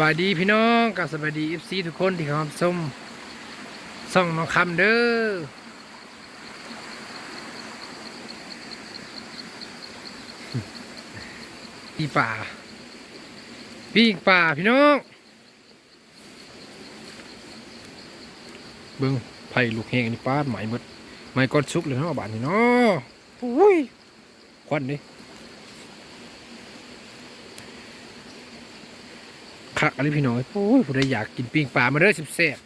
บายดีพี่น้องกับสบายดีเอฟซีทุกคนที่เข้ามาชมส่องน้องคำเด้อปีป่าปีป่าพี่น้อง เบิ้งไผ่ลูกแหงอันนี่ป้าดไหมหมดไหมก้อนซุกเลยเนาะบาทนี่เนาะอุ้ยควันดิ คักอะไรพี่น้อยโอ้ยผู้ใดอยากกินปิ้งปลามาเด้อสิบแซ่บ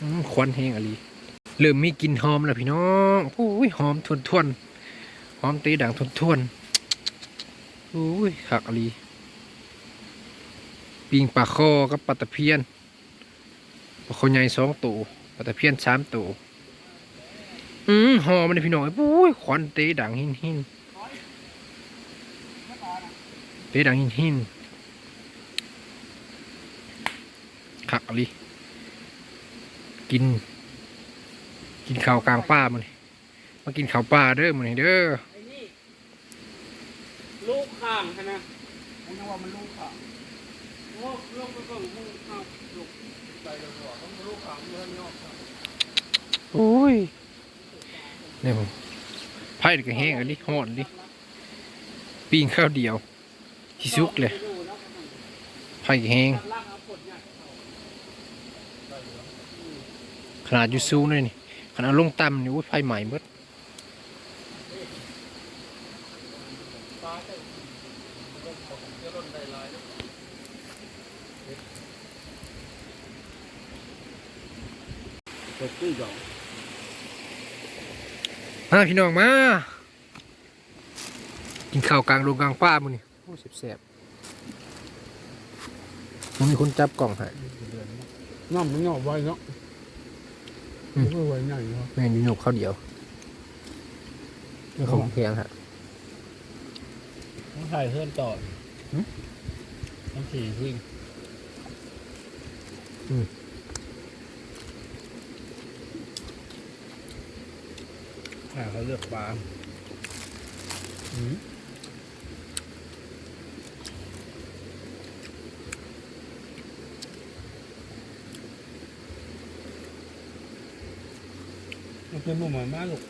อืมควันแห้งอะไรเริ่มมีกลิ่นหอมแล้วพี่น้องโอ้ยหอมทวนทวนๆหอมตีด่างทวนทวนๆโอ้ยคักอะไรปิ้งปลาคอกับปลาตะเพียนปลาคอใหญ่สองตัวปลาตะเพียนสามตัวอืมหอมเลยพี่น้อยโอ้ยควันตีด่างหินหินๆ เตะดังหินหินขักอะไรกิน กินข้าวกลางป่ามันมากินข้าวป่าเด้อมันเด้อไอ้นี่ลูกข้างใช่ไหมผมนึกว่ามันลูกข้างโอ้ลูกก็ต้องลูกข้างลูกใส่เลยว่าต้องลูกข้างเยอะเนาะโอ้ยเนี่ยผมไผ่ก็แห้งอันนี้หอนดิปิ้งข้าวเดียว ที่ซุกเลยไผ่แห้งขนาดยู่สูงเลยนี่ขนาดลงต่ำนี่โอ้ยไผ่ใหม่เบิดเปิดตู้ยองมาพี่น้องมา กินข้าวกลางดงกลางป่ามันนี่ โอ้แซ่บๆมันมีคนจับกล่องให้น้ำมันเงาไว้เนาะอืมไม่ไว้ใหญ่เนาะแม่นอยู่หนกข้าวเดียวนี่ของเพียงฮะต้องถ่ายเพิ่มต่อต้องขี่วิ่งอ่าเขาเลือกปลาอืม นเป็นหมูหมาม่าลูก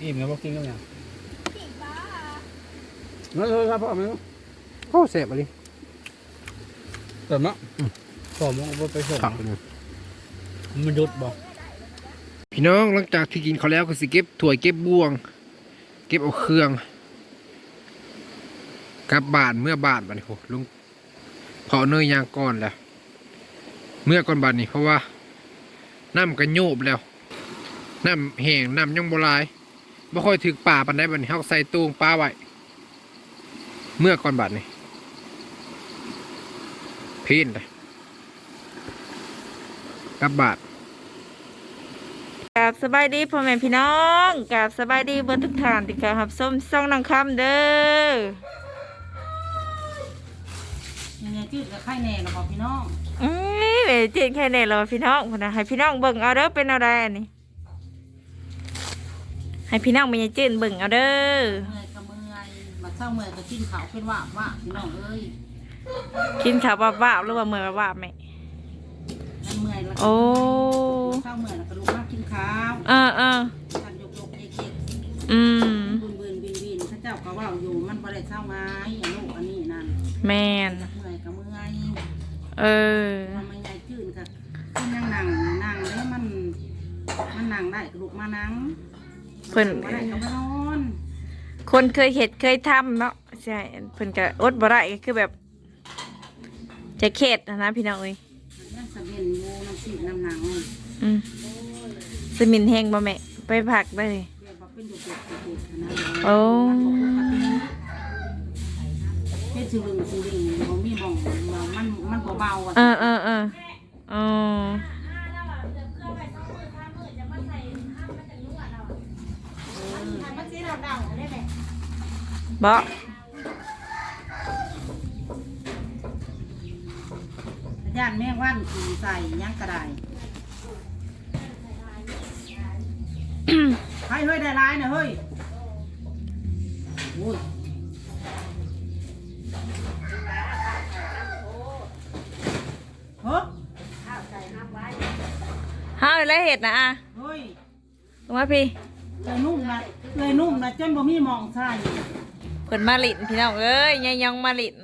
อิ่มแล้วบอกกินกันยังนั่นเลยครับพ่อแม่โอ้แซ่บอะไรแต่มะขอมองว่าไปส่งผักไปเลยมันยุดบ่พี่น้องหลังจากที่กินเขาแล้วก็สิเก็บถ้วยเก็บบ่วง เก็บเอาเครื่องกลับบานเมื่อบานบัดนี้โหลุงเผาเนยยางก่อนแล้ว เมื่อก่อนบัดนี้เพราะว่าน้ำกระโยบแล้ว น้ำแห้งน้ำยังโบหลายไม่ค่อยถึกป่าปันได้บัดนี้เขาก็ใส่ตูงปลาไว้เมื่อก่อนบัดนี้พีนเลยกลับบ้านกับสบายดีพ่อแม่พี่น้องกับสบายดีเบนทุกท่านที่กรับส้มซ่องนางคำเด้อยังไงจืดกับไข่แน่นะบอกพี่น้องอืมเอ๋จีนแค่ไหนเหรอพี่น้องพุ่นนะให้พี่น้องเบิ่งเอาเด้อเป็นเอาได้อันนี้ ให้พี่น้องมันยายจืนเบิ่งเอาเด้อเมื่อยก็เมื่อยมาเศร้าเมื่อยก็กินเขาวเป็นว่าว่าพี่น้องเอ้ยกินข้าวบ้าๆหรือว่าเมื่อยบ้าๆไหมนั่นเมื่อยแล้วก็โอ้เศร้าเมื่อยแล้วก็ลุกมากินข้าวเออเออทันยกยกเอกเอกอืมบืนบืนวินวินพระเจ้าก็ว่าอยู่มันบ่ได้เศร้าไงอันนู้นอันนี้นั่นแมนเมื่อยก็เมื่อยเออมันไม่ใหญ่จืดค่ะกินยังนั่งนั่งแล้วมันมันนั่งได้ก็ลุกมานั่ง เพิ่นบ่ได้ก็ไปนอนคนเคยเห็ดเคยทำเนาะใช่เพิ่นก็อดบ่ได้ก็คือแบบ จะเข็ดนะนะพี่น้องเอ้ยนั่งสะเบียนโมน้ำสีน้ำหนังอืมสมินแห้งบ่แม่ไปผักได้เลยเรียกว่าเป็นดุเด็ดดุเด็ดนะโอ้เฮ็ดสิเบิ่งสิเบิ่งบ่มีบ่องมันมันเบาๆอะเออเออเอออ๋อ บ่ย่านแม่ว่านกิใส่ย่างกระไดให้เฮ้ยได้ร้ายนะเฮ้ยโอ้ยเฮ้ยห้าวแล้เห็ดนะอะเฮ้ยลงมาพี่เลยนุ่มนะเลยนุ่มนะเจ้นบ่มีมองใส่ เพิ่นมาลินพี่น้องเอ้ยยายยองมาลิน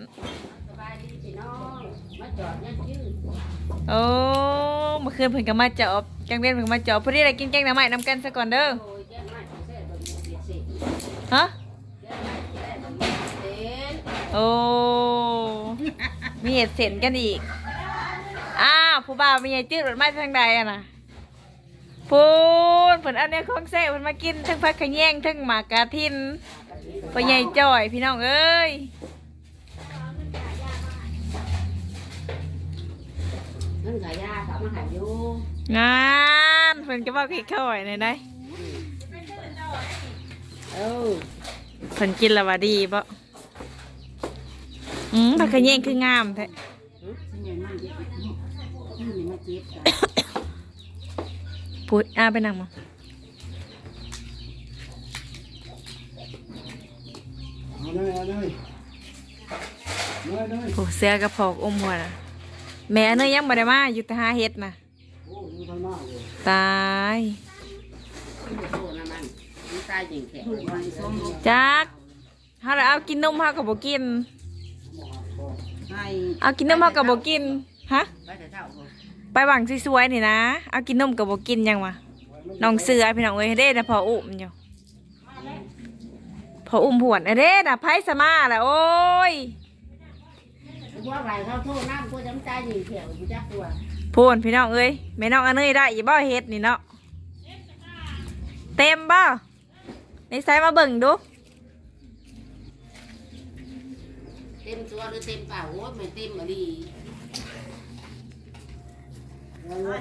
โอ้เมื่อคืนเพิ่นก็มาจอบจังเล่นเพิ่นก็มาจอบพอดีได้กินแกงหน่อไม้นำกันซะก่อนเด้อฮะโอ้มีเห็ดเส้นกันอีกอ้าวผู้บ่าวมีใหญ่จืดรถมาทางใดอะน่ะพูนเพิ่นเอาแนวของแซ่บเพิ่นมากินทั้งผักขะแยงทั้งหมากกาทิน พ่อใหญ่จ่อยพี่น้องเอ้ยนั่นก็ยาเขามาหาอยู่งานเพิ่นก็บอกขี้เข้าไว้ในได้เออเพิ่นกินแล้วว่าดีบ่อืมผักขะแยงคืองามแท้สิใหญ่มันเจ็บนี่นี่มาเจ็บจ้ะพูดอ่าไปนั่งมา เอาเลยเอาเลยเลยเลยโอ้เสื้อกระพอกอมหัวน่ะแม่เนยยังบ่ได้มาอยู่แต่หาเฮ็ดน่ะโอ้ยทางหน้าเลยตายโทษนะมันมันตายจริงแข็งลูกไม้ส้มลูกจักเฮาเลยเอากินนมเฮาก็บ่กิน ให้เอากินนมเฮาก็บ่กินฮะไปแต่เท่าบ่ไปหวังสวยๆนี่นะเอากินนมกับบ่กินยังวะน้องเสือพี่น้องเอ้ยเด้นะพออุ้มอยู่ พออุ้มผวนเด้นะไพ่สมาแหละโอ้ยว่าไรเขาโทษน้ำตัวจำตายจริงแข็งกูจักตัว พูนพี่น้องเอ้ยแม่น้องอันเอ้ยได้อีบ่เฮ็ดนี่เนาะเต็มบ่ในไซมาเบิ่งดูเต็มตัวหรือเต็มเปล่าโอ้ยไม่เต็มอะดี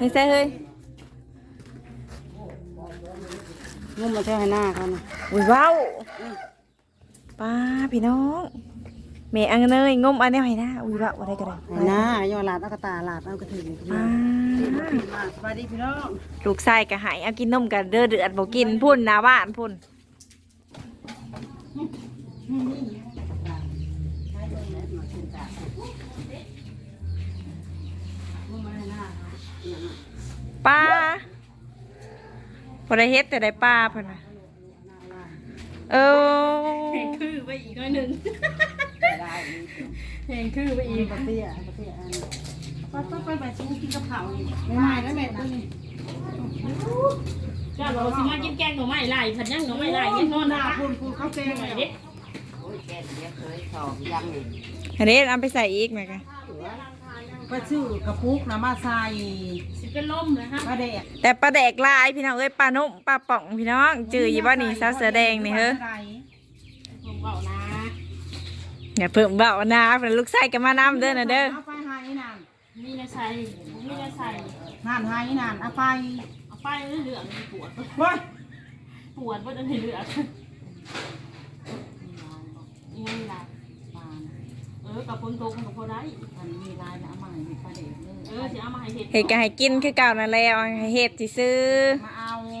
ในไซเฮ้ยนุ่มมาเท่าให้หน้าเขานะอุ้ยว้าว ป้าพี่น้องแม่อันเอ้ยงมอันแนวให้หน้าอุ้ยว้าวอะไรก็ได้ให้หน้ายอหลาดเอากระตาหลาดเอากระถึงป้าสวัสดีพี่น้องลูกชายก็ใหายเอากินนมกันเด้อเดือดบ่กินพุ่นหนาบ้านพุ่นป้าพอได้เฮ็ดแต่ได้ป้าเพิ่นน่ะ เออคือไปอีกหน่อยหนึ่งเพลงคือไปอีกปะเตี้ยปะเตี้ยอันไปไปไปไปสู้กินกับข้าวนี่ไม่ไม่แล้วแม่ตุ้ยจ้าเราสิมากินแกงหน่อไม้ไล่ผัดยังหน่อไม้ไล่ยังนอนหนะน้าคุณคุณเข้าแกงไหนเลยเด็กโอ้ยแกเดี๋ยวเคยสอบยังนี่อันนี้เอาไปใส่อีกไหมคะ ไปซื้อกระปุกน้ำมาใส่สิเป็นลมเลยฮะกระเดกแต่ปลาแดกลายพี่น้องเอ้ยปลานุ่มปลาป่องพี่น้องจืออยู่บ่นี่สาวเสือแดงนี่เฮ้อผมเบานะอย่าเพิ่มเบานะเพิ่นลูกชายก็มานํเด้อนะเด้อเอาไปหายนานมีอะไรใส่ผมมีอะไรใส่นานหายนานเอาไปเอาไปเรื่องๆปวดเว้ยปวดว่าจะให้เลือดยังไงล่ะเออกับคนโตคนกับพอได้มันมีลายนะเอามาให้กระเดกเลยเออสิเอามาให้เห็ดเฮ็ดก็ให้กินคือเก่านั่นแหละเอาให้เฮ็ดซื่อมาเอาเอ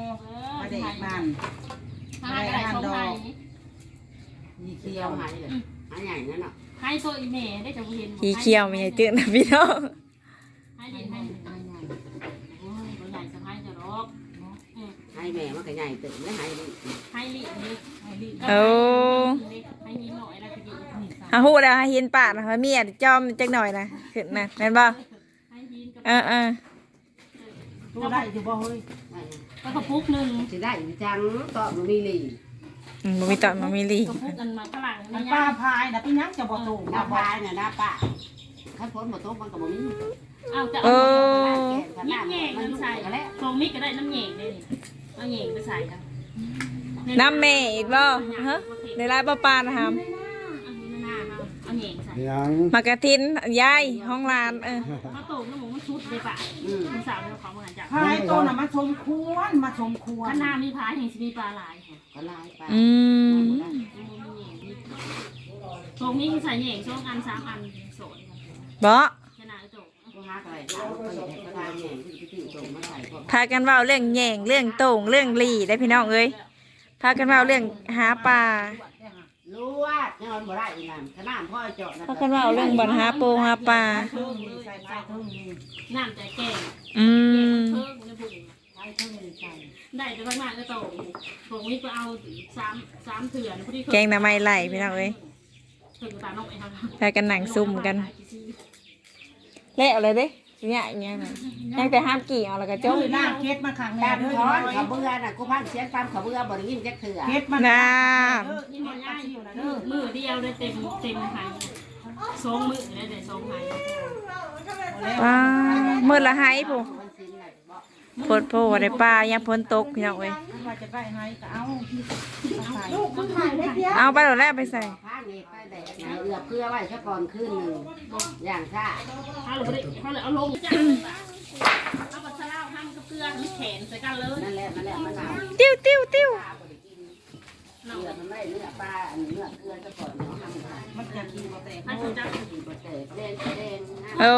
กระเดกนั่นให้อะไรสองไห้ยีเขีเที่ยยววหายเลยหายใหญ่นั่นเนาะให้ตัวอีเมได้จะเห็นๆขี้เคี้ยวไม่ใช่จืดนะพี่น้องให้ดิให้โอ้ยตัวใหญ่สะพายจะรอก เออหายแม่มันก็ใหญ่ตื่นไม่หายเลยให้ลินี่ให้ลิโอ้ ให้หินหน่อยแล้วก็กินหาฮู้แล้วหาเห็นปากนะว่าเมียจอมจักหน่อยนะขึ้นนะแม่นบ่ให้หินกับเออเออดูได้อยู่บ่เฮ้ยแล้วก็ปุ๊กหนึ่งสิได้จังก็มันมีลีอืมบ่มีตอนบ่มีลีก็ปุ๊กกันมาฝรั่งมันี่นป้าย่างพายนะพี่ยักษ์จะบ่ตูหน้านะบ่พายน่ะหน้าป้าถ้าฝนบ่ตกมันก็บ่มีเอาจะโอ้เอายักแง่น้ำใส่ทองมิกก็ได้น้ำแง่เลย เอาแง่ไปใส่กันน้ำแม่อีกบ่ฮะได้หลายบ่ปานนะครับเอาแง่ใส่ยังมากระทินยายห้องลานเออมาโตน้ำหมูมันชุดเลยป่ะอืมคุณสาวเราขอมาจากพายตัวน่ะมาชมควรมาชมควรข้าน้ามีพายแห่งสิมีปลาหลายค่ะก็ลายไปอืมทองมิกใส่แง่สองอันสามอันโสดบ่ขนาดโตบ่ ฮักอะไรเอาไปเฮ็ดก็ได้แหน่ที่ที่ตรงมาใส่ก็พากันเว้าเรื่องแย่งเรื่องโต่งเรื่องหลีได้พี่น้องเอ้ยพากันเว้าเรื่องหาปลารู้ว่ายังบ่ได้อีนั่นขนาดพ่อเจาะนะพากันเว้าเรื่องบ่อนหาปูหาปลาเพิ่งนี่ใส่ใส่เพิ่งนี่น้ำใจแก่อืมเพิ่งในบุญอ้เท่านี้ใส่ได้จะไปมาจะโตผมวิทย์ไปเอาสามสามเถื่อนพอดีแกงหน้ำไม้ไหลพี่น้องเอ้ยถึงตาน้องไอ้ครับพากันหนังซุ่มกัน เละเอาเลยเด้เนี่ยอย่างเงี้ยนะยังแต่ห้ามกี่เอาแล้วก็จเจ้าบหน้าเคสมาขังแน่การเด้อถอนเขาเบื่อน่ะกูพังเสียงฟังเขาเบื่อบ่ได้ยินจักเถื่อเคสมาน้นี่มันง่ายมือมือเดียวได้เต็มเต็มไห้สองมือได้แต่สองไห้ำป้ามือละไห้ผู้มันสินน่ะบ่โพดโพได้ป้ายังพ้นตกพี่น้องเอ้ยว่าจะได้ให้ก็เอาเอาใส่ลูกมันถ่ายได้เดียวเอาไปโดดแล้วไปใส่พานี่ไปแดดนะเอือบเกลือไว้ซะก่อนคืนหนึงอย่างซ่าถ้าเราไม่ได้ถ้าเราเอาลงจ้าเอาปัสสาวะทำกับเกลือแขนใส่กันเลยนั่นแหละนั่นแหละมันหนาวติ้วติ้วติ้วปลาบ่ได้กินเนื้อมันไม่เนื้อปลาอันเนื้อเกลือซะก่อนเนาะทำค่ะมันจะกินบ่แตกถ้าคุณจะกินบ่แตกแดงแดงโอ้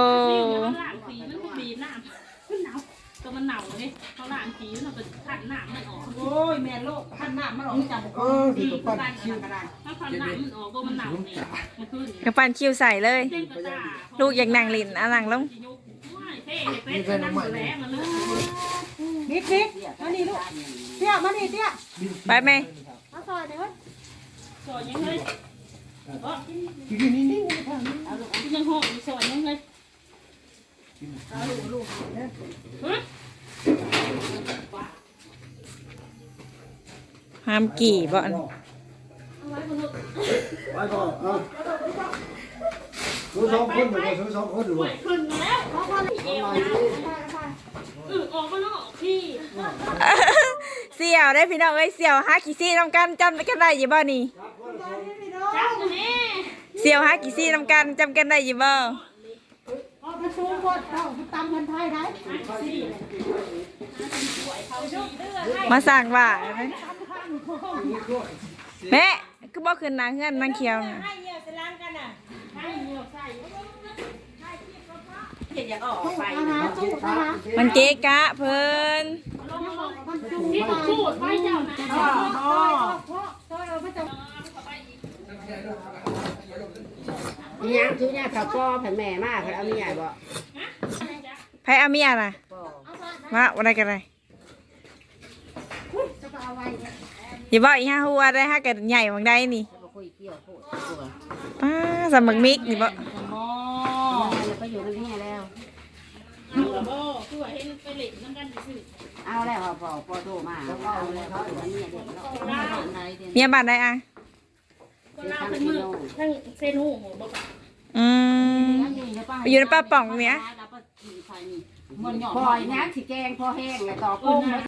ล่างผี มันบีบน้ำมันหนาวก็มันหนาวเลยเขาล่างผีมันเป็นขันน้ำมันออกโอ้ยแม่โลกขั้นน้ำมันออกจากบ่ดีปั้นคิวก็ได้ถ้าขันน้ำมันออกก็มันหนาวนี่มันขึ้นกระปันคิวใส่เลยเต้นกระตาลูกอยากนั่งลินอะนั่งลงเท่เป็ดนั่งแหลมันเลยนิดนิดมานี่ลูกเตี้ยมานี่เตี้ยไปไหมเอาซอยเด้อสอนยังเลยยังห้องสอนยังเลยเอาลูกลูกฮะ ห้ามกี่บ่อนไว้บนรถไปก่อนเอาซื้อสองคนหรือว่าซื้อสองคนหรือว่าขึ้นแล้วเพราะว่าเอวนะอือออกก็นอกพี่เสี่ยวได้พี่น้องเอ้ยเสี่ยวหากี่ซี่นำกันจำกันได้ยู่บ่นี่เสี่ยวหากี่ซี่นำกันจำกันได้ยู่บ่ เอาไปชูบดเอาไปตำพันไทยได้มาสั่งว่าไหมแม่คือบ่ขึ้นนางเฮือนนางเขียวน่ะให้เหนียวใส่เห็นอยากออกไปอาหารตู้อาหารมันเกะกะเพิ่น ลงมาบอกพี่บอกพูดไว้เจ้านะยังชูเนี่ยเขาป้อผันแม่มากเขาเอามีใหญ่บ่ไผเอาเมียน่ะป้อมาวันใดกันเลยอย่าบอกอีห้าหัวได้ฮะกันใหญ่บางได้นี่จะมาคุยเกี่ยวพูดตัวป้าสมักมิกนี่บ่เราไปอยู่ในนี้แล้วเอาละบ่คือว่าเห็นไปเล่นน้ำกันซื่อเอาแล้วพอพอโทรมาเอาแล้วเขาอยู่ในนี้เด็กเนาะไหนเด็ก เมียบ้านได้อะ ก็ลาเป็นมือทั้งเส้นหูบ่ปะอืมไปอยู่ในป้าป่องเนี้ยปล่อยนะสิแกงพอแห้งเลยต่อกุ้ง